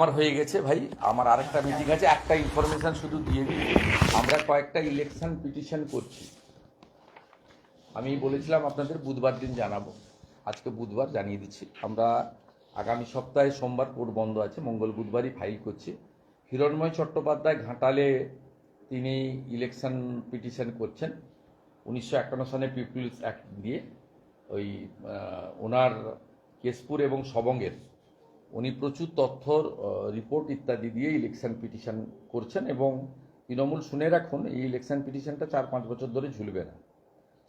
আমার হয়ে গেছে ভাই, আমার আরেকটা মিটিং আছে, একটা ইনফরমেশন শুধু দিয়ে দিই। আমরা কয়েকটা ইলেকশন পিটিশন করছি। আমি বলেছিলাম আপনাদের বুধবার দিন জানাব। আজকে বুধবার জানিয়ে দিচ্ছি। আমরা আগামী সপ্তাহে সোমবার কোর্ট বন্ধ আছে, মঙ্গল বুধবারই ফাইল করছি। হিরণময় চট্টোপাধ্যায় ঘাটালে তিনি ইলেকশন পিটিশন করছেন। উনিশশো একান্ন সালে পিপুলস অ্যাক্ট দিয়ে ওই ওনার কেশপুর এবং সবঙ্গের উনি প্রচুর তথ্য রিপোর্ট ইত্যাদি দিয়ে ইলেকশন পিটিশন করছেন এবং তৃণমূল শুনে রাখুন, এই ইলেকশন পিটিশনটা চার পাঁচ বছর ধরে ঝুলবে না।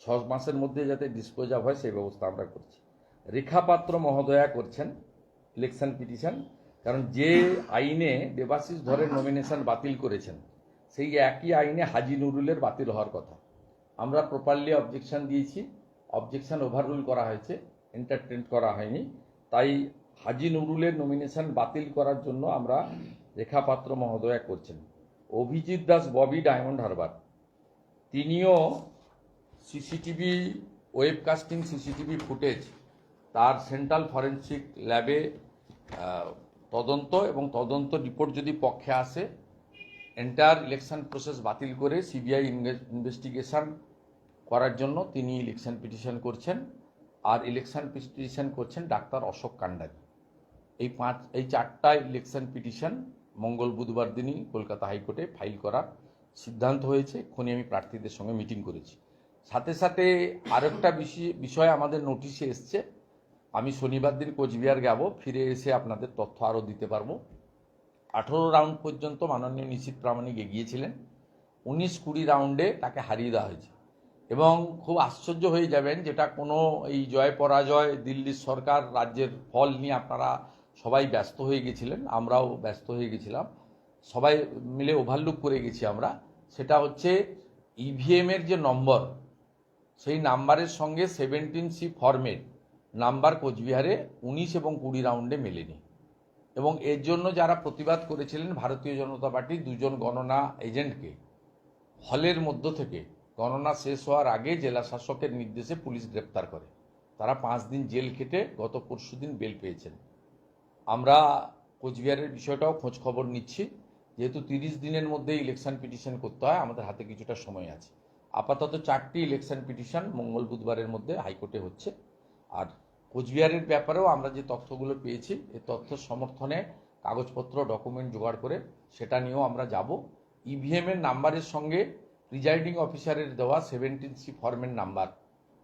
ছ মাসের মধ্যে যাতে ডিসপোজ অফ হয় সেই ব্যবস্থা আমরা করছি। রেখা পাত্র মহোদয়া করছেন ইলেকশন পিটিশন কারণ যে আইনে দেবাশিস ধরের নমিনেশন বাতিল করেছেন, সেই একই আইনে হাজি নুরুলের বাতিল হওয়ার কথা। আমরা প্রপারলি অবজেকশন দিয়েছি অবজেকশন ওভাররুল করা হয়েছে এন্টারটেন করা হয়নি, তাই হাজি নুরুলের নমিনেশন বাতিল করার জন্য আমরা রেখা পাত্র মহোদয়া করছেন। অভিজিৎ দাস, ববি ডায়মন্ড হারবার। তিনিও সিসিটিভি ওয়েবকাস্টিং সিসিটিভি ফুটেজ তার সেন্ট্রাল ফরেন্সিক ল্যাবে তদন্ত এবং তদন্ত রিপোর্ট যদি পক্ষে আসে এন্টায়ার ইলেকশন প্রসেস বাতিল করে সিবিআই ইনভেস্টিগেশন করার জন্য তিনি ইলেকশন পিটিশন করছেন। আর ইলেকশন পিটিশন করছেন ডাক্তার অশোক কান্ডারি। এই পাঁচ, এই চারটা ইলেকশন পিটিশন মঙ্গল, বুধবার দিনই কলকাতা হাইকোর্টে ফাইল করার সিদ্ধান্ত হয়েছে। এক্ষুনি আমি প্রার্থীদের সঙ্গে মিটিং করেছি। সাথে সাথে আরেকটা বিষয় বিষয় আমাদের নোটিশে এসছে। আমি শনিবার দিন কোচবিহার যাব, ফিরে এসে আপনাদের তথ্য আরও দিতে পারব। আঠেরো রাউন্ড পর্যন্ত মাননীয় নিশ্চিত প্রামাণিক এগিয়েছিলেন। উনিশ কুড়ি রাউন্ডে তাকে হারিয়ে দেওয়া হয়েছে। এবং খুব আশ্চর্য হয়ে যাবেন যেটা কোনো এই জয় পরাজয় দিল্লির সরকার, রাজ্যের ফল নিয়ে আপনারা সবাই ব্যস্ত হয়ে গেছিলেন, আমরাও ব্যস্ত হয়ে গেছিলাম। সবাই মিলে ওভারলুক করে গেছি আমরা। সেটা হচ্ছে ইভিএমের যে নম্বর সেই নাম্বারের সঙ্গে সেভেন্টিন সি ফর্মের নাম্বার কোচবিহারে উনিশ এবং কুড়ি রাউন্ডে মেলেনি। এবং এর জন্য যারা প্রতিবাদ করেছিলেন ভারতীয় জনতা পার্টি দুজন গণনা এজেন্টকে, হলের মধ্য থেকে। গণনা শেষ হওয়ার আগে জেলা শাসকের নির্দেশে পুলিশ গ্রেপ্তার করে। তারা পাঁচ দিন জেল খেটে গত পরশু দিন বেল পেয়েছেন। আমরা কোচবিহারের বিষয়টাও খোঁজ খবর নিচ্ছি। যেহেতু তিরিশ দিনের মধ্যে ইলেকশন পিটিশন করতে হয়, আমাদের হাতে কিছুটা সময় আছে। আপাতত চারটি ইলেকশন পিটিশন মঙ্গল বুধবারের মধ্যে হাইকোর্টে হচ্ছে। আর কোচবিহারের ব্যাপারেও আমরা যে তথ্যগুলো পেয়েছি এই তথ্য সমর্থনে কাগজপত্র ডকুমেন্ট জোগাড় করে সেটা নিয়েও আমরা যাব। ইভিএমের নাম্বারের সঙ্গে প্রিজাইডিং অফিসারের দেওয়া সেভেন্টিন সি ফর্মের নাম্বার।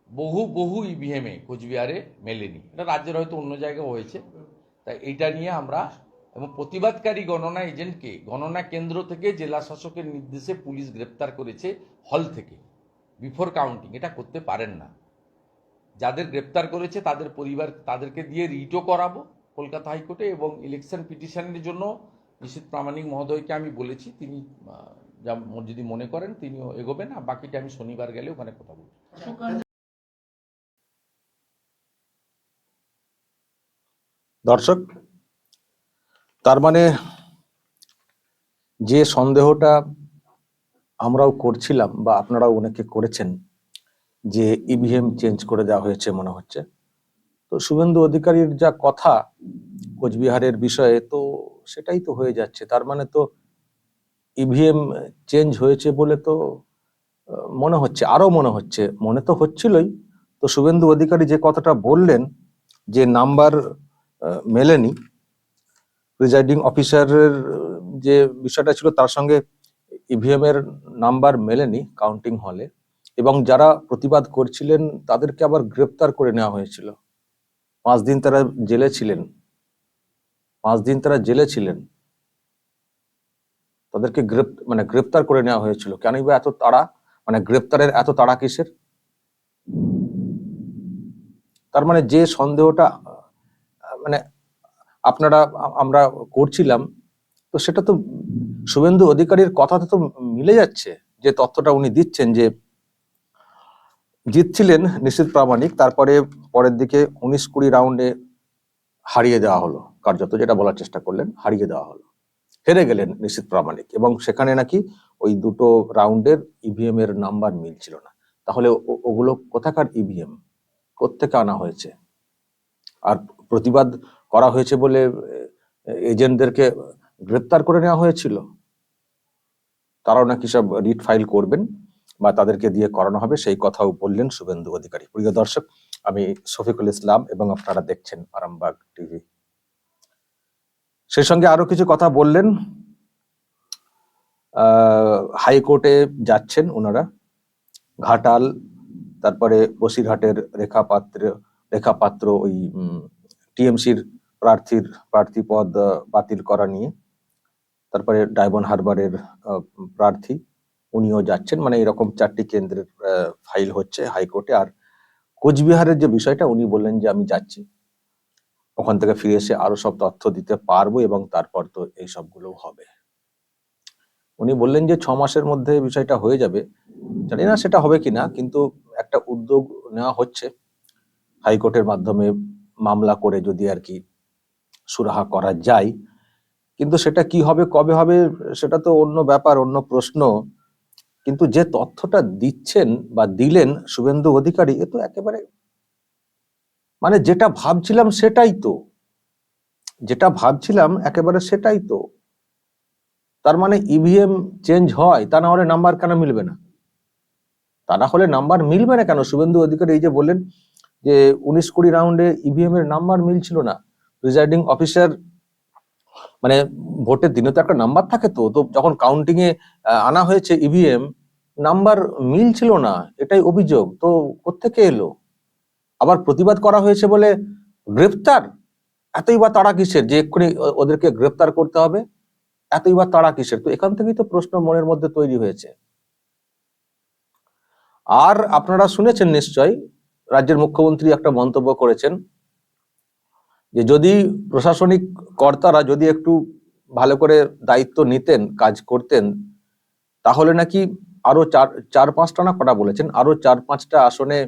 বহু বহু ইভিএমে কোচবিহারে মেলেনি। এটা রাজ্যের হয়তো অন্য জায়গায় হয়েছে। তাই এইটা নিয়ে আমরা এবং প্রতিবাদকারী গণনা এজেন্টকে গণনা কেন্দ্র থেকে জেলা শাসকের নির্দেশে পুলিশ গ্রেপ্তার করেছে হল থেকে, বিফোর কাউন্টিং। এটা করতে পারেন না। যাদের গ্রেপ্তার করেছে তাদের পরিবার, তাদেরকে দিয়ে রিটও করাবো কলকাতা হাইকোর্টে এবং ইলেকশন পিটিশনের জন্য নিশীত প্রামাণিক মহোদয়কে আমি বলেছি, তিনি যা যদি মনে করেন তিনিও এগোবেন, আর বাকিটা আমি শনিবার গেলে ওখানে কথা বলব। দর্শক, তার মানে যে সন্দেহটা আমরাও করছিলাম বা আপনারাও অনেকে করেছেন যে ইভিএম চেঞ্জ করে দেওয়া হয়েছে মনে হচ্ছে। তো শুভেন্দু অধিকারীর যা কথা কোচবিহারের বিষয়ে, তো সেটাই তো হয়ে যাচ্ছে। তার মানে তো ইভিএম চেঞ্জ হয়েছে বলে তো মনে হচ্ছে আরও মনে হচ্ছে, মনে তো হচ্ছিলই। তো শুভেন্দু অধিকারী যে কথাটা বললেন যে নাম্বার মেলেনি। প্রিজাইডিং অফিসারের যে বিষয়টা ছিল তার সঙ্গে ইভিএম এর নাম্বার মেলেনি কাউন্টিং হলে এবং যারা প্রতিবাদ করছিলেন, তাদেরকে আবার গ্রেপ্তার করে নেওয়া হয়েছিল। পাঁচ দিন তারা জেলে ছিলেন। পাঁচ দিন তারা জেলে ছিলেন। তাদেরকে গ্রেপ মানে গ্রেপ্তার করে নেওয়া হয়েছিল। কেনই বা এত তাড়া মানে গ্রেপ্তারের এত তাড়া কিসের? তার মানে যে সন্দেহটা আপনারা আমরা করছিলাম, তো সেটা তো শুভেন্দু অধিকারীর কথাতে তো মিলে যাচ্ছে যে তথ্যটা উনি দিচ্ছেন যে জিতছিলেন নিশ্চিত প্রামাণিক, তারপরে পরের দিকে উনিশ কুড়ি রাউন্ডে হারিয়ে দেওয়া হলো, কার্যত যেটা বলার চেষ্টা করলেন, হারিয়ে দেওয়া হলো। হেরে গেলেন নিশ্চিত প্রামাণিক এবং সেখানে নাকি ওই দুটো রাউন্ডের ইভিএম এর নাম্বার মিলছিল না। তাহলে ওগুলো কোথাকার ইভিএম কোত্থেকে আনা হয়েছে? আর প্রতিবাদ করা হয়েছে বলে এজেন্টদেরকে গ্রেপ্তার করে নেওয়া হয়েছিল। তারাও নাকি সব রিট ফাইল করবেন বা তাদেরকে দিয়ে করানো হবে, সেই কথাও বললেন শুভেন্দু অধিকারী। প্রিয় দর্শক, আমি শফিকুল ইসলাম এবং আপনারা দেখছেন আরামবাগ টিভি। সেই সঙ্গে আরও কিছু কথা বললেন হাইকোর্টে যাচ্ছেন ওনারা ঘাটাল, তারপরে বসিরহাটের রেখা পাত্র রেখা পাত্র ওই টিএমসির প্রার্থীর প্রার্থী পদ বাতিল করা নিয়ে। তারপরে ডায়মন্ড হারবারের প্রার্থী, উনিও যাচ্ছেন। মানে এরকম চারটি কেন্দ্রের ফাইল হচ্ছে হাইকোর্টে। আর কোচবিহারের যে বিষয়টা, উনি বললেন যে, আমি যাচ্ছি। ওখান থেকে ফিরে এসে আরও সব তথ্য দিতে পারব এবং তারপর তো এই সবগুলো হবে। উনি বললেন যে, ছ মাসের মধ্যে বিষয়টা হয়ে যাবে। জানি না সেটা হবে কিনা, কিন্তু একটা উদ্যোগ নেওয়া হচ্ছে। হাইকোর্টের মাধ্যমে মামলা করে যদি আর কি সুরাহা করা যায়। কিন্তু সেটা কি হবে, কবে হবে, সেটা তো অন্য ব্যাপার, অন্য প্রশ্ন। কিন্তু যে তথ্যটা দিচ্ছেন বা দিলেন শুভেন্দু অধিকারী, এ তো একেবারে মানে যেটা ভাবছিলাম সেটাই তো। যেটা ভাবছিলাম একেবারে সেটাই তো। তার মানে ইভিএম চেঞ্জ হয়, তা না হলে নাম্বার কেন মিলবে না? তা না হলে নাম্বার মিলবে না কেন? শুভেন্দু অধিকারী এই যে বললেন যে উনিশ কুড়ি রাউন্ডে ইভিএম এর নাম্বার মিলছিল না। প্রিজাইডিং অফিসার মানে ভোটের দিনে তো একটা নাম্বার থাকে তো তো যখন কাউন্টিং এ আনা হয়েছে ইভিএম নাম্বার মিল ছিল না, এটাই অভিযোগ। তো কোত্থেকে এলো? আবার প্রতিবাদ করা হয়েছে বলে গ্রেপ্তার? এতই বা তাড়া কিসের? যে এক্ষুনি ওদেরকে গ্রেপ্তার করতে হবে? এতই বা তাড়া কিসের? তো এখান থেকেই তো প্রশ্ন মনের মধ্যে তৈরি হয়েছে। আর আপনারা শুনেছেন নিশ্চয় রাজ্যের মুখ্যমন্ত্রী একটা মন্তব্য করেছেন যে যদি প্রশাসনিক কর্তারা যদি একটু ভালো করে দায়িত্ব নিতেন, কাজ করতেন, তাহলে নাকি আরও চার চার পাঁচটা না কটা বলেছেন, আরও চার পাঁচটা আসনে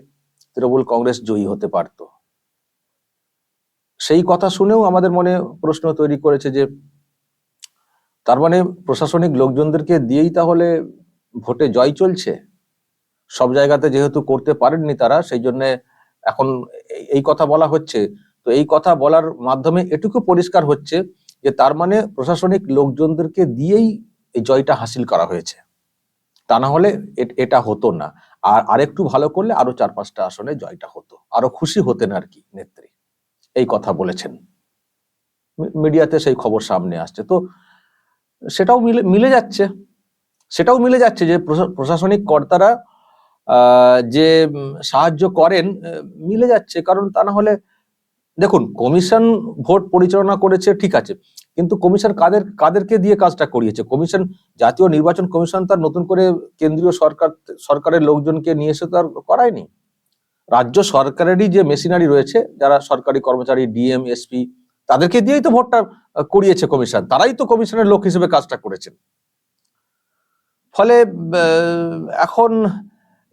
তৃণমূল কংগ্রেস জয়ী হতে পারত। সেই কথা শুনেও আমাদের মনে প্রশ্ন তৈরি করেছে যে তার মানে প্রশাসনিক লোকজনদেরকে দিয়েই তাহলে ভোটে জয় চলছে? সব জায়গাতে যেহেতু করতে পারেননি তারা, সেই জন্য এখন এই- কথা বলা হচ্ছে। তো এই কথা বলার মাধ্যমে এটুকু পরিষ্কার হচ্ছে যে তার মানে প্রশাসনিক লোকজনদেরকে দিয়েই এই জয়টা হাসিল করা হয়েছে। তা না হলে এটা হতো না। আর আরেকটু ভালো করলে আরও চার পাঁচটা আসনে জয়টা হতো। আরও খুশি হতেন আর কি নেত্রী। এই কথা বলেছেন। মিডিয়াতে সেই খবর সামনে আসছে। তো সেটাও মিলে মিলে যাচ্ছে। সেটাও মিলে যাচ্ছে যে প্রশা- প্রশাসনিক কর্তারা যে সাহায্য করেন মিলে যাচ্ছে। কারণ তা না হলে, দেখুন, কমিশন ভোট পরিচালনা করেছে, ঠিক আছে। কিন্তু কমিশন কাদের, কাদেরকে দিয়ে কাজটা করিয়েছে? কমিশন, জাতীয় নির্বাচন কমিশন তার নতুন করে কেন্দ্রীয় সরকার, সরকারের লোকজনকে নিয়ে এসে তো আর করায়নি। রাজ্য সরকারেরই যে মেশিনারি রয়েছে, যারা সরকারি কর্মচারী, ডিএম, এসপি, তাদেরকে দিয়েই তো ভোটটা করিয়েছে কমিশন। তারাই তো কমিশনের লোক হিসেবে কাজটা করেছেন। ফলে এখন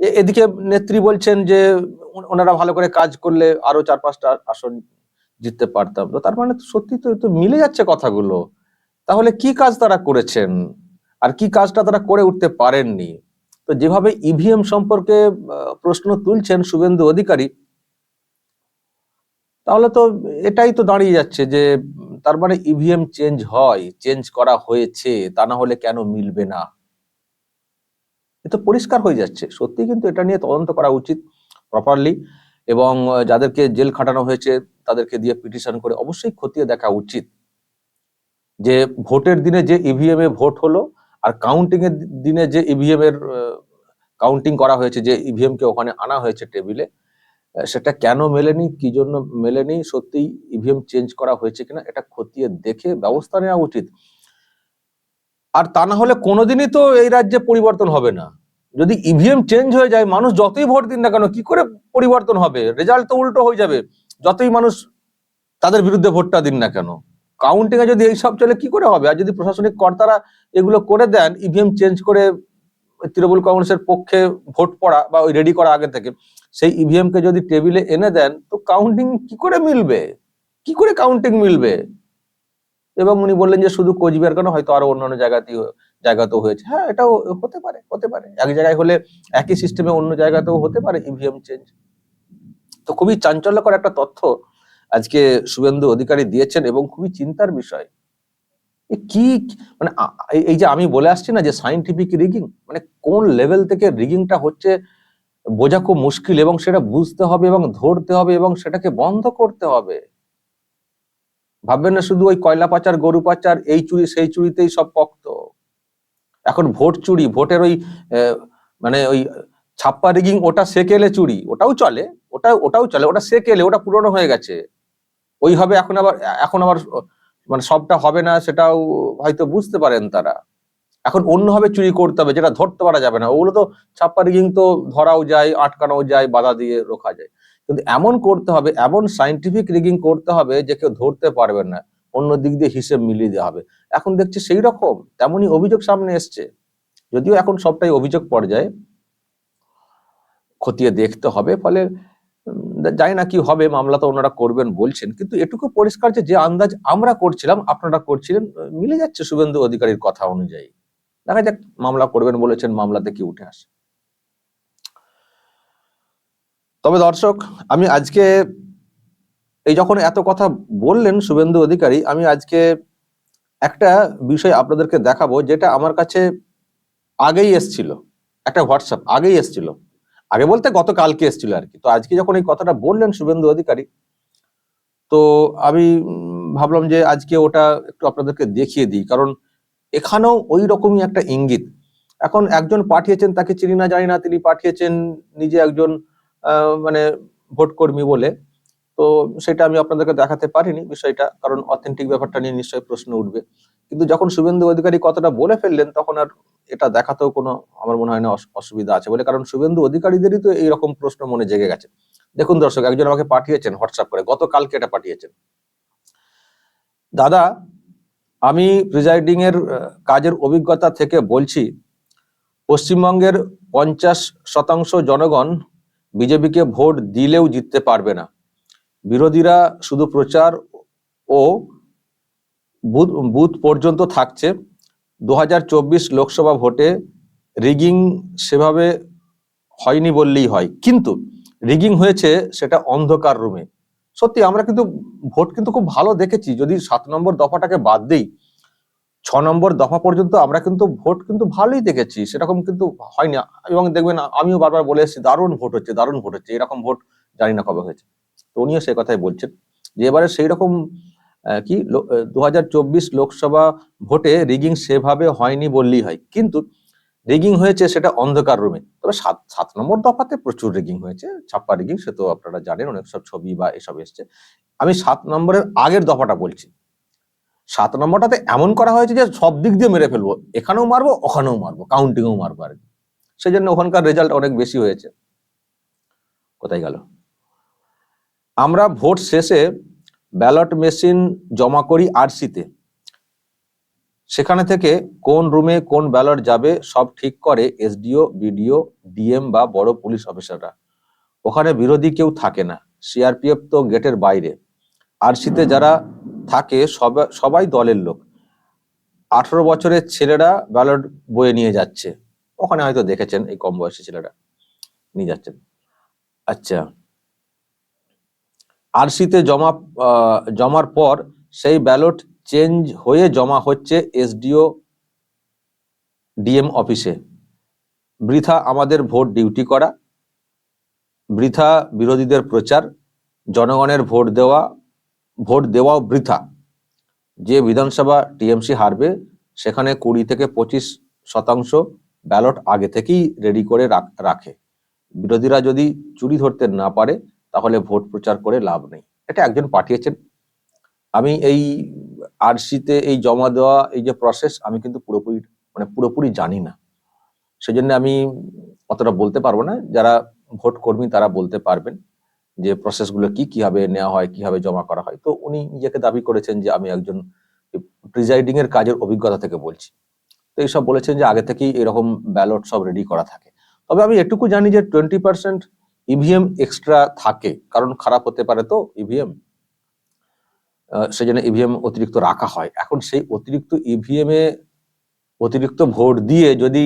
এদিকে নেত্রী বলছেন যে ওনারা ভালো করে কাজ করলে আরও চার পাঁচটা আসন জিততে পারতাম। তো তার মানে সত্যি তো তো মিলে যাচ্ছে কথাগুলো। তাহলে কি কাজ তারা করেছেন? আর কি কাজটা তারা করে উঠতে পারেননি? তো যেভাবে ইভিএম সম্পর্কে প্রশ্ন তুলছেন শুভেন্দু অধিকারী, তাহলে তো এটাই তো দাঁড়িয়ে যাচ্ছে যে তার মানে ইভিএম চেঞ্জ হয় চেঞ্জ করা হয়েছে, তা না হলে কেন মিলবে না? এ তো পরিষ্কার হয়ে যাচ্ছে। সত্যি কিন্তু এটা নিয়ে তদন্ত করা উচিত প্রপারলি এবং যাদেরকে জেল খাটানো হয়েছে, তাদেরকে দিয়ে পিটিশন করে অবশ্যই খতিয়ে দেখা উচিত। যে ভোটের দিনে যে ইভিএম এ ভোট হলো আর কাউন্টিং এর দিনে যে ইভিএম এর কাউন্টিং করা হয়েছে, যে ইভিএম কে ওখানে আনা হয়েছে টেবিলে সেটা কেন মেলেনি, কি জন্য মেলেনি সত্যি ইভিএম চেঞ্জ করা হয়েছে কিনা এটা খতিয়ে দেখে ব্যবস্থা নেওয়া উচিত। আর তা না হলে কোনোদিনই তো এই রাজ্যে পরিবর্তন হবে না। যদি ইভিএম চেঞ্জ হয়ে যায়, মানুষ যতই ভোট দিন না কেন, কি করে পরিবর্তন হবে? রেজাল্ট তো উল্টো হয়ে যাবে। যতই মানুষ তাদের বিরুদ্ধে ভোটটা দিন না কেন। কাউন্টিং এ যদি এইসব চলে, কি করে হবে? আর যদি প্রশাসনিক কর্তারা এগুলো করে দেন ইভিএম চেঞ্জ করে তৃণমূল কংগ্রেসের পক্ষে ভোট পড়া বা ওই রেডি করা আগে থেকে, সেই ইভিএম কে যদি টেবিলে এনে দেন, তো কাউন্টিং কি করে মিলবে? কি করে কাউন্টিং মিলবে? এবং উনি বললেন যে, শুধু কোচবিহার কেন? হয়তো আরও অন্যান্য জায়গাতেও জায়গাতেও হয়েছে। হ্যাঁ এটাও হতে পারে হতে পারে। এক জায়গায় হলে একই সিস্টেমে অন্য জায়গাতেও হতে পারে ইভিএম চেঞ্জ তো খুবই চাঞ্চল্যকর একটা তথ্য আজকে শুভেন্দু অধিকারী দিয়েছেন এবং খুবই চিন্তার বিষয়। কি মানে এই যে আমি বলে আসছি না যে সাইন্টিফিক রিগিং মানে কোন লেভেল থেকে রিগিংটা হচ্ছে, বোঝা খুব মুশকিল এবং সেটা বুঝতে হবে এবং ধরতে হবে এবং সেটাকে বন্ধ করতে হবে। ভাববেন না শুধু ওই কয়লা পাচার, গরু পাচার, এই চুরি, সেই চুরিতেই সব পক্ত। এখন ভোট চুরি, ভোটের ওই মানে ওই ছাপ্পা রিগিং, ওটা সেকেলে চুরি, ওটাও চলে, ওটা, ওটাও চলে, ওটা সেকেলে, ওটা পুরনো হয়ে গেছে। ওই হবে এখন আবার এখন আবার মানে সবটা হবে না সেটাও হয়তো বুঝতে পারেন তারা। এখন অন্যভাবে চুরি করতে হবে, যেটা ধরতে পারা যাবে না। ওগুলো তো ছাপ্পা রিগিং তো ধরাও যায়, আটকানোও যায়, বাধা দিয়ে রোখা যায়। কিন্তু এমন করতে হবে, এমন সাইন্টিফিক রিগিং করতে হবে যে কেউ ধরতে পারবে না। অন্য দিক দিয়ে হিসেব মিলিয়ে দেওয়া হবে। এখন দেখছি সেই রকম, তেমনই অভিযোগ সামনে এসছে। যদিও এখন সবটাই অভিযোগ পর্যায়ে। খতিয়ে দেখতে হবে, ফলে জানি না কি হবে, মামলা তো ওনারা করবেন বলছেন। কিন্তু এটুকু পরিষ্কার যে আন্দাজ আমরা করছিলাম, আপনারা করছিলেন, মিলে যাচ্ছে শুভেন্দু অধিকারীর কথা অনুযায়ী। দেখা যাক, মামলা করবেন বলেছেন, মামলাতে কি উঠে আসে। তবে দর্শক, আমি আজকে এই যখন এত কথা বললেন শুভেন্দু অধিকারী, আমি আজকে একটা বিষয় আপনাদেরকে দেখাবো যেটা আমার কাছে আগেই এসছিল, একটা হোয়াটসঅ্যাপ আগেই এসছিল। আগে বলতে গতকালকে এসছিল আর কি। তো আজকে যখন এই কথাটা বললেন শুভেন্দু অধিকারী, তো আমি ভাবলাম যে আজকে ওটা একটু আপনাদেরকে দেখিয়ে দিই। কারণ এখানেও ওই রকমই একটা ইঙ্গিত। এখন একজন পাঠিয়েছেন, তাকে চিনি না, জানি না, তিনি পাঠিয়েছেন নিজে একজন মানে ভোট কর্মী বলে। তো সেটা আমি আপনাদেরকে দেখাতে পারিনি বিষয়টা, কারণ অথেন্টিক ব্যাপারটা নিয়ে নিশ্চয়ই প্রশ্ন উঠবে। কিন্তু যখন শুভেন্দু অধিকারী কথাটা বলে ফেললেন, তখন আর এটা দেখাতেও কোনো আমার মনে হয় না অস- অসুবিধা আছে বলে, কারণ শুভেন্দু অধিকারীদেরই তো এইরকম প্রশ্ন মনে জেগে গেছে। দেখুন দর্শক, একজন আমাকে পাঠিয়েছেন হোয়াটসঅ্যাপ করে, গতকালকে এটা পাঠিয়েছেন। দাদা, আমি প্রিজাইডিং এর কাজের অভিজ্ঞতা থেকে বলছি, পশ্চিমবঙ্গের পঞ্চাশ শতাংশ জনগণ বিজেপিকে ভোট দিলেও জিততে পারবে না। বিরোধীরা শুধু প্রচার ও বুথ বুথ পর্যন্ত থাকছে। দু হাজার চব্বিশ লোকসভা ভোটে রিগিং সেভাবে হয়নি বললেই হয়। কিন্তু রিগিং হয়েছে সেটা অন্ধকার রুমে। সত্যি, আমরা কিন্তু ভোট কিন্তু খুব ভালো দেখেছি। যদি সাত নম্বর দফাটাকে বাদ দিই, ছ নম্বর দফা পর্যন্ত আমরা কিন্তু ভোট কিন্তু ভালোই দেখেছি। সেরকম কিন্তু হয়নি। এবং দেখবেন আমিও বারবার বলে এসেছি, দারুণ ভোট হচ্ছে, দারুণ ভোট হচ্ছে। এরকম ভোট জানি না কবে হয়েছে। তো উনিও সে কথাই বলছেন যে এবারে সেই রকম কি দু হাজার চব্বিশ লোকসভা ভোটে রিগিং সেভাবে হয়নি বললেই হয়। কিন্তু রিগিং হয়েছে সেটা অন্ধকার রুমে। তবে সাত সাত নম্বর দফাতে প্রচুর রিগিং হয়েছে। ছাপ্পা রিগিং, সে তো আপনারা জানেন, অনেক সব ছবি বা এসব এসছে। আমি সাত নম্বরের আগের দফাটা বলছি। সাত নম্বরটাতে এমন করা হয়েছে যে সব দিক দিয়ে মেরে ফেলব। এখানেও মারবো, ওখানেও মারবো কাউন্টিংও মারবো আর কি। সেই জন্য ওখানকার রেজাল্ট অনেক বেশি হয়েছে। কোথায় গেল? আমরা ভোট শেষে ব্যালট মেশিন জমা করি আরসিতে। সেখানে থেকে কোন রুমে কোন ব্যালট যাবে সব ঠিক করে এসডিও, বিডিও, ডিএম বা বড় পুলিশ অফিসাররা। ওখানে বিরোধী কেউ থাকে না। সিআরপিএফ তো গেটের বাইরে। আরসিতে যারা থাকে সব- সবাই দলের লোক। আঠারো বছরের ছেলেরা ব্যালট বয়ে নিয়ে যাচ্ছে। ওখানে হয়তো দেখেছেন এই কম বয়সী ছেলেরা। নিয়ে যাচ্ছেন। আচ্ছা। আরসিতে জমা জমার পর সেই ব্যালট চেঞ্জ হয়ে জমা হচ্ছে এসডিও, ডিএম অফিসে। বৃথা আমাদের ভোট ডিউটি করা, বৃথা বিরোধীদের প্রচার, জনগণের ভোট দেওয়া, ভোট দেওয়াও বৃথা। যে বিধানসভা টিএমসি হারবে, সেখানে কুড়ি থেকে পঁচিশ শতাংশ ব্যালট আগে থেকেই রেডি করে রাখ- বিরোধীরা যদি চুরি ধরতে না পারে তাহলে ভোট প্রচার করে লাভ নেই। এটা একজন পাঠিয়েছেন। আমি এই আরসিতে এই জমা দেওয়া, এই যে প্রসেস আমি কিন্তু পুরোপুরি মানে পুরোপুরি জানি না। সেজন্য আমি অতটা বলতে পারব না। যারা ভোট কর্মী, তারা বলতে পারবেন যে প্রসেসগুলো কি, কীভাবে নেওয়া হয়, কীভাবে জমা করা হয়। তো উনি নিজেকে দাবি করেছেন যে আমি একজন প্রিজাইডিং এর কাজের অভিজ্ঞতা থেকে বলছি। তো এইসব বলেছেন যে আগে থেকেই এরকম ব্যালট সব রেডি করা থাকে। তবে আমি এটুকু জানি যে টোয়েন্টি পার্সেন্ট ইভিএম এক্সট্রা থাকে, কারণ খারাপ হতে পারে তো ইভিএম সেজন্য ইভিএম অতিরিক্ত রাখা হয়। এখন সেই অতিরিক্ত ইভিএম এ অতিরিক্ত ভোট দিয়ে যদি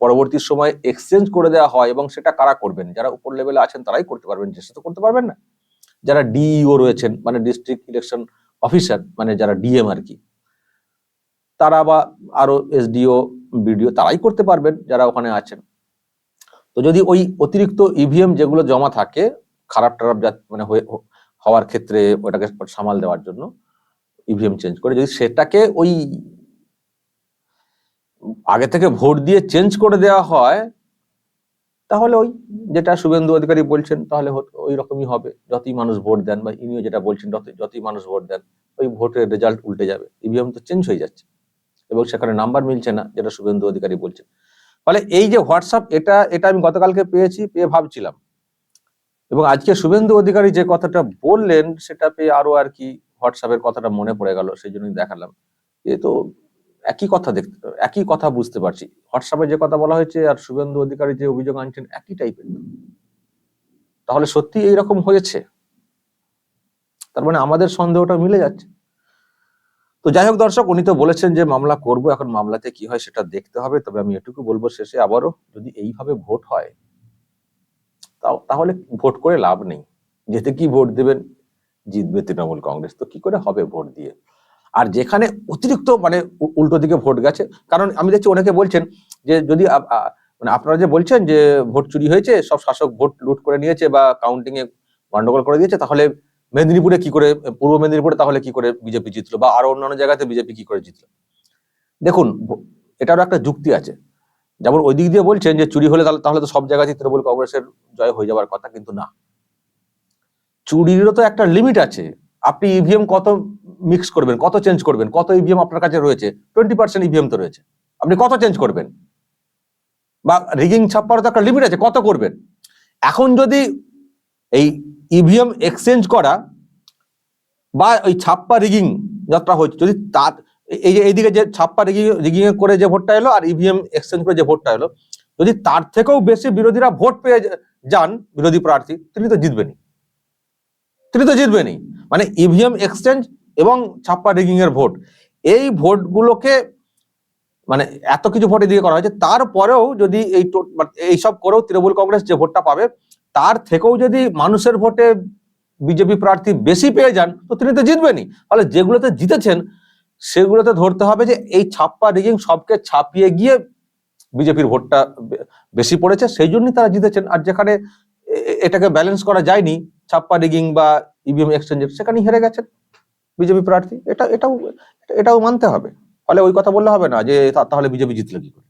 পরবর্তী সময় এক্সচেঞ্জ করে দেওয়া হয় এবং সেটা কারা করবেন? যারা উপর লেভেলে আছেন তারাই করতে পারবেন চেষ্টা তো করতে পারবেন না। যারা ডিইও রয়েছেন মানে ডিস্ট্রিক্ট ইলেকশন অফিসার মানে যারা ডিএম আর কি, তারা বা আরও এসডিও বিডিও তারাই করতে পারবেন, যারা ওখানে আছেন। তো যদি ওই অতিরিক্ত ইভিএম যেগুলো জমা থাকে, খারাপ টারাপ মানে হওয়ার ক্ষেত্রে ওটাকে সামাল দেওয়ার জন্য ইভিএম চেঞ্জ করে, যদি সেটাকে ওই আগে থেকে ভোট দিয়ে চেঞ্জ করে দেওয়া হয়, তাহলে ওই যেটা শুভেন্দু অধিকারী বলছেন, তাহলে ওই রকমই হবে। যতই মানুষ ভোট দেন বা ইনিও যেটা বলছেন, যত- যতই মানুষ ভোট দেন, ওই ভোটের রেজাল্ট উল্টে যাবে। ইভিএম তো চেঞ্জ হয়ে যাচ্ছে। এবং সেখানে নাম্বার মিলছে না, যেটা শুভেন্দু অধিকারী বলছেন। ফলে এই যে হোয়াটসঅ্যাপ, এটা এটা আমি গতকালকে পেয়েছি, পেয়ে ভাবছিলাম। এবং আজকে শুভেন্দু অধিকারী যে কথাটা বললেন, সেটা পেয়ে আরও আর কি হোয়াটসঅ্যাপের কথাটা মনে পড়ে গেল, সেই জন্যই দেখালাম। এ তো একই কথা দেখতে একই কথা বুঝতে পারছি। হোয়াটসঅ্যাপে যে কথা বলা হয়েছে আর শুভেন্দু অধিকারী যে অভিযোগ আনছেন, একই টাইপের। তাহলে সত্যি এইরকম হয়েছে? তার মানে আমাদের সন্দেহটা মিলে যাচ্ছে। তো যাই হোক দর্শক, উনি তো বলেছেন যে মামলা করব, এখন মামলাতে কি হয় সেটা দেখতে হবে, তবে আমি এটুকু বলব শেষে আবারও যদি এইভাবে ভোট হয় তাহলে ভোট করে লাভ নেই। যেতে কি ভোট দেবেন? জিতবে তৃণমূল কংগ্রেস। তো কি করে হবে ভোট দিয়ে? আর যেখানে অতিরিক্ত মানে উল্টো দিকে ভোট গেছে, কারণ আমি দেখছি অনেকে বলছেন যে যদি মানে আপনারা যে বলছেন যে ভোট চুরি হয়েছে, সব শাসক ভোট লুট করে নিয়েছে বা কাউন্টিং এ গন্ডগোল করে দিয়েছে, তাহলে মেদিনীপুরে কি করে, পূর্ব মেদিনীপুরে তাহলে কি করে বিজেপি জিতলো? বা আরও অন্যান্য জায়গাতে বিজেপি কি করে জিতলো? দেখুন, এটারও একটা যুক্তি আছে। যেমন ওই দিক দিয়ে বলছেন যে চুরি হলে তাহলে তো সব জায়গাতেই তৃণমূল কংগ্রেসের জয় হয়ে যাওয়ার কথা, কিন্তু না। চুরিরও তো একটা লিমিট আছে। আপনি ইভিএম কত মিক্স করবেন, কত চেঞ্জ করবেন, কত ইভিএম আপনার কাছে রয়েছে? টোয়েন্টি পার্সেন্ট ইভিএম তো রয়েছে। আপনি কত চেঞ্জ করবেন? বা রিগিং ছাপ্পারও তো একটা লিমিট আছে, কত করবেন? এখন যদি এই ইভিএম এক্সচেঞ্জ করা বা ওই ছাপ্পা রিগিং যতটা হচ্ছে, যদি তার, এই যে এইদিকে যে ছাপ্পা রিগিং রিগিং করে যে ভোটটা এলো আর ইভিএম এক্সচেঞ্জ করে যে ভোটটা এলো, যদি তার থেকেও বেশি বিরোধীরা ভোট পেয়ে যান বিরোধী প্রার্থী, তিনি তো জিতবেনই। তিনি তো জিতবেনই। মানে ইভিএম এক্সচেঞ্জ এবং ছাপ্পা রিগিং এর ভোট, এই ভোটগুলোকে মানে এত কিছু ভোট এদিকে করা হয়েছে, তারপরেও যদি এই মানে এইসব করেও তৃণমূল কংগ্রেস যে ভোটটা পাবে তার থেকেও যদি মানুষের ভোটে বিজেপি প্রার্থী বেশি পেয়ে যান, তো তিনি তো জিতবেনই। ফলে যেগুলোতে জিতেছেন, সেগুলোতে ধরতে হবে যে এই ছাপ্পা রিগিং সবকে ছাপিয়ে গিয়ে বিজেপির ভোটটা বেশি পড়েছে, সেই জন্যই তারা জিতেছেন। আর যেখানে এটাকে ব্যালেন্স করা যায়নি, ছাপ্পা রিগিং বা ইভিএম এক্সচেঞ্জের সেখানেই হেরে গেছেন বিজেপি প্রার্থী। এটা, এটাও এটাও মানতে হবে। ফলে ওই কথা বললে হবে না যে তাহলে বিজেপি জিতলে কি করে?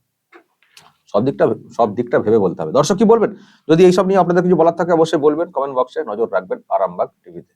সব দিকটা সব দিকটা ভেবে বলতে হবে। দর্শক কি বলবেন? যদি এইসব নিয়ে আপনাদের কিছু বলার থাকে অবশ্যই বলবেন কমেন্ট বক্সে নজর রাখবেন, আরামবাগ টিভিতে